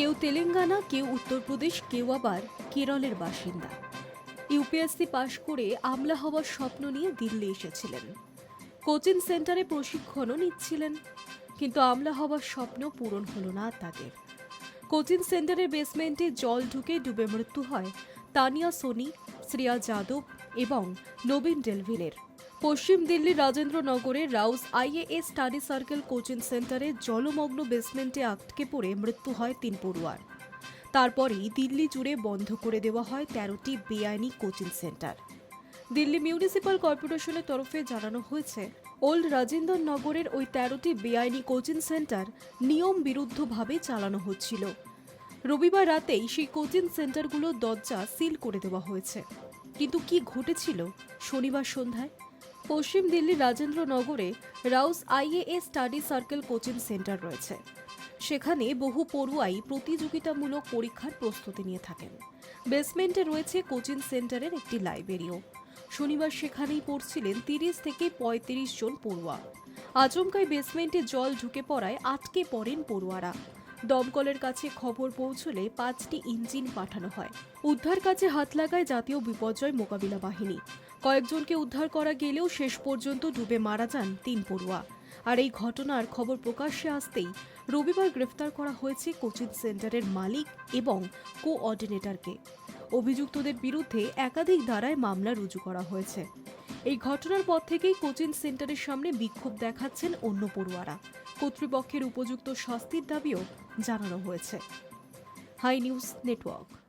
কেউ তেলেঙ্গানা, কেউ উত্তরপ্রদেশ, কেউ আবার কেরলের বাসিন্দা। ইউপিএসসি পাশ করে আমলা হওয়ার স্বপ্ন নিয়ে দিল্লি এসেছিলেন। কোচিং সেন্টারে প্রশিক্ষণও নিচ্ছিলেন। কিন্তু আমলা হওয়ার স্বপ্ন পূরণ হলো না তাদের। কোচিং সেন্টারের বেসমেন্টে জল ঢুকে ডুবে মৃত্যু হয় তানিয়া সোনি, শ্রেয়া যাদব এবং নবীন ডেলভিনের পশ্চিম দিল্লির রাজেন্দ্রনগরের Rau's IAS study circle coaching সেন্টারে জলমগ্ন বেসমেন্টে আটকে পড়ে মৃত্যু হয় তিন পড়ুয়ার। তারপরেই দিল্লি জুড়ে বন্ধ করে দেওয়া হয় তেরোটি বেআইনি কোচিং সেন্টার। দিল্লি মিউনিসিপ্যাল কর্পোরেশনের তরফে জানানো হয়েছে, ওল্ড রাজেন্দর নগরের ওই তেরোটি বেআইনি কোচিং সেন্টার নিয়ম বিরুদ্ধভাবে চালানো হচ্ছিল। রবিবার রাতেই সেই কোচিং সেন্টারগুলোর দরজা সিল করে দেওয়া হয়েছে। কিন্তু কি ঘটেছিল? শনিবার সন্ধ্যায় পশ্চিম দিল্লির রাজেন্দ্রনগরে Rau's IAS study circle coaching centre রয়েছে। সেখানে বহু পড়ুয়াই প্রতিযোগিতামূলক পরীক্ষার প্রস্তুতি নিয়ে থাকেন। বেসমেন্টে রয়েছে কোচিং সেন্টারের একটি লাইব্রেরিও। শনিবার সেখানেই পড়ছিলেন তিরিশ থেকে পঁয়ত্রিশ জন পড়ুয়া। আচমকাই বেসমেন্টে জল ঢুকে পড়ায় আটকে পড়েন পড়ুয়ারা। দমকলের কাছে খবর পৌঁছলে পাঁচটি ইঞ্জিন পাঠানো হয়। উদ্ধার কাজে হাত লাগায় জাতীয় বিপর্যয় মোকাবিলা বাহিনী। কয়েকজনকে উদ্ধার করা গেলেও শেষ পর্যন্ত ডুবে মারা যান তিন পড়ুয়া। আর এই ঘটনার খবর প্রকাশ্যে আসতেই রবিবার গ্রেফতার করা হয়েছে কোচিং সেন্টারের মালিক এবং কোঅর্ডিনেটরকে। অভিযুক্তদের বিরুদ্ধে একাধিক ধারায় মামলা রুজু করা হয়েছে। এই ঘটনার পর থেকেই কোচিং সেন্টারের সামনে বিক্ষোভ দেখাচ্ছেন অন্য পড়ুয়ারা। কর্তৃপক্ষের উপযুক্ত শাস্তির দাবিও জানানো হয়েছে। Hi news network.